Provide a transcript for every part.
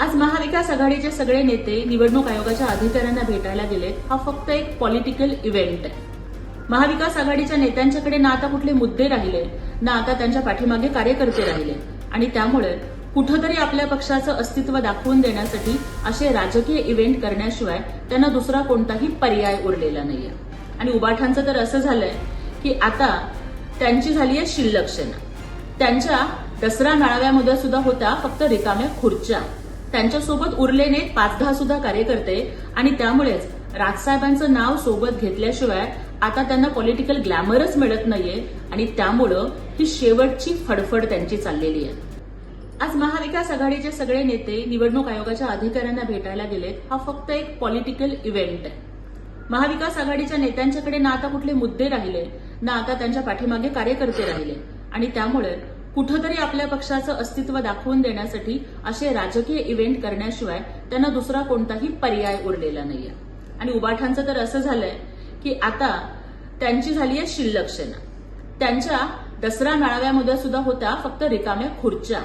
आज महाविकास आघाडीचे सगळे नेते निवडणूक आयोगाच्या अधिकाऱ्यांना भेटायला गेलेत हा फक्त एक पॉलिटिकल इव्हेंट आहे. महाविकास आघाडीच्या नेत्यांच्याकडे ना आता कुठले मुद्दे राहिले ना आता त्यांच्या पाठीमागे कार्यकर्ते राहिले. आणि त्यामुळे कुठंतरी आपल्या पक्षाचं अस्तित्व दाखवून देण्यासाठी असे राजकीय इव्हेंट करण्याशिवाय त्यांना दुसरा कोणताही पर्याय उरलेला नाहीये. आणि उबाठांचं तर असं झालंय की आता त्यांची झाली आहे शिल्लक्षण त्यांच्या दसरा मेळाव्यामध्ये सुद्धा होत्या फक्त रिकाम्या खुर्च्या. त्यांच्यासोबत उरले पाच दहा सुद्धा कार्यकर्ते आणि त्यामुळेच राजसाहेबांचं नाव सोबत घेतल्याशिवाय आता त्यांना पॉलिटिकल ग्लॅमरच मिळत नाहीये आणि त्यामुळं ही शेवटची फडफड त्यांची चाललेली आहे. आज महाविकास आघाडीचे सगळे नेते निवडणूक आयोगाच्या अधिकाऱ्यांना भेटायला गेलेत हा फक्त एक पॉलिटिकल इव्हेंट आहे. महाविकास आघाडीच्या नेत्यांच्याकडे ना आता कुठले मुद्दे राहिले ना आता त्यांच्या पाठीमागे कार्यकर्ते राहिले. आणि त्यामुळे कुठंतरी आपल्या पक्षाचं अस्तित्व दाखवून देण्यासाठी असे राजकीय इव्हेंट करण्याशिवाय त्यांना दुसरा कोणताही पर्याय उरलेला नाहीये. आणि उबाठांचं तर असं झालंय की आता त्यांची झाली आहे शिल्लक सेना. त्यांच्या दसरा मेळाव्यामध्ये सुद्धा होत्या फक्त रिकाम्या खुर्च्या.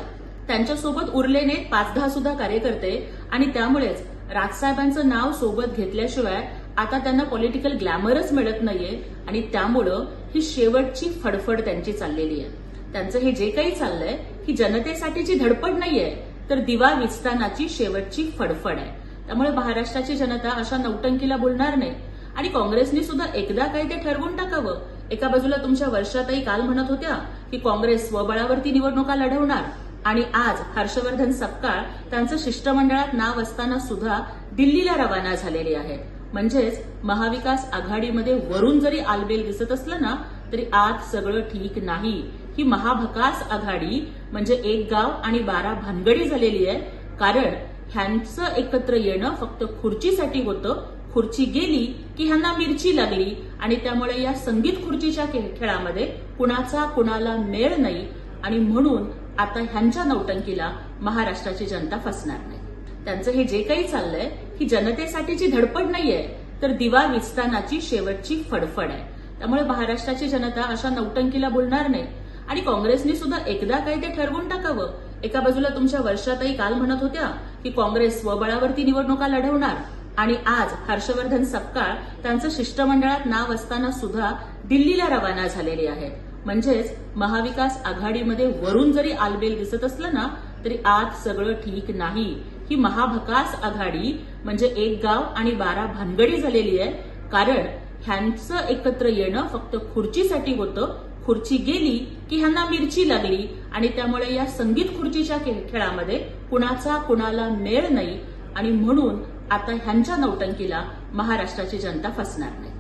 त्यांच्यासोबत उरले नाहीत पाच दहा सुद्धा कार्यकर्ते आणि त्यामुळेच राजसाहेबांचं नाव सोबत घेतल्याशिवाय आता त्यांना पॉलिटिकल ग्लॅमरच मिळत नाहीये आणि त्यामुळं ही शेवटची फडफड त्यांची चाललेली आहे. त्यांचं हे जे काही चाललंय ही जनतेसाठीची धडपड नाहीये तर दिवा विस्तानाची शेवटची फडफड आहे. त्यामुळे महाराष्ट्राची जनता अशा नौटंकीला बोलणार नाही. आणि काँग्रेसनी सुद्धा एकदा काही ते ठरवून टाकावं. एका बाजूला तुमच्या वर्षातही काल म्हणत होत्या की काँग्रेस स्वबळावरती निवडणुका लढवणार. आणि आज हर्षवर्धन सपकाळ त्यांचं शिष्टमंडळात नाव असताना सुद्धा दिल्लीला रवाना झालेली आहे. म्हणजेच महाविकास आघाडीमध्ये वरून जरी आलबेल दिसत असलं ना तरी आज सगळं ठीक नाही. ही महाभकास आघाडी म्हणजे एक गाव आणि बारा भानगडी झालेली आहे. कारण ह्यांचं एकत्र येणं फक्त खुर्चीसाठी होतं. खुर्ची गेली की ह्यांना मिरची लागली. आणि त्यामुळे या संगीत खुर्चीच्या खेळामध्ये कुणाचा कुणाला मेळ नाही. आणि म्हणून आता ह्यांच्या नौटंकीला महाराष्ट्राची जनता फसणार नाही. त्यांचं हे जे काही चाललंय ही जनतेसाठीची धडपड नाहीये तर दिवा विस्तानाची शेवटची फडफड आहे. त्यामुळे महाराष्ट्राची जनता अशा नौटंकीला बोलणार नाही. आणि काँग्रेसने सुद्धा एकदा काही ते ठरवून टाकावं. एका बाजूला तुमच्या वर्षातही काल म्हणत होत्या की काँग्रेस स्वबळावरती निवडणुका लढवणार. आणि आज हर्षवर्धन सपकाळ त्यांचं शिष्टमंडळात नाव असताना सुद्धा दिल्लीला रवाना झालेले आहेत म्हणजेच महाविकास आघाडीमध्ये वरून जरी आलबेल दिसत असलं ना तरी आज सगळं ठीक नाही. ही महाभकास आघाडी म्हणजे एक गाव आणि बारा भानगडी झालेली आहे. कारण ह्यांचं एकत्र येणं फक्त खुर्चीसाठी होतं खुर्ची गेली की ह्यांना मिरची लागली आणि त्यामुळे या संगीत खुर्चीच्या खेळामध्ये कुणाचा कुणाला मेळ नाही आणि म्हणून आता ह्यांच्या नौटंकीला महाराष्ट्राची जनता फसणार नाही.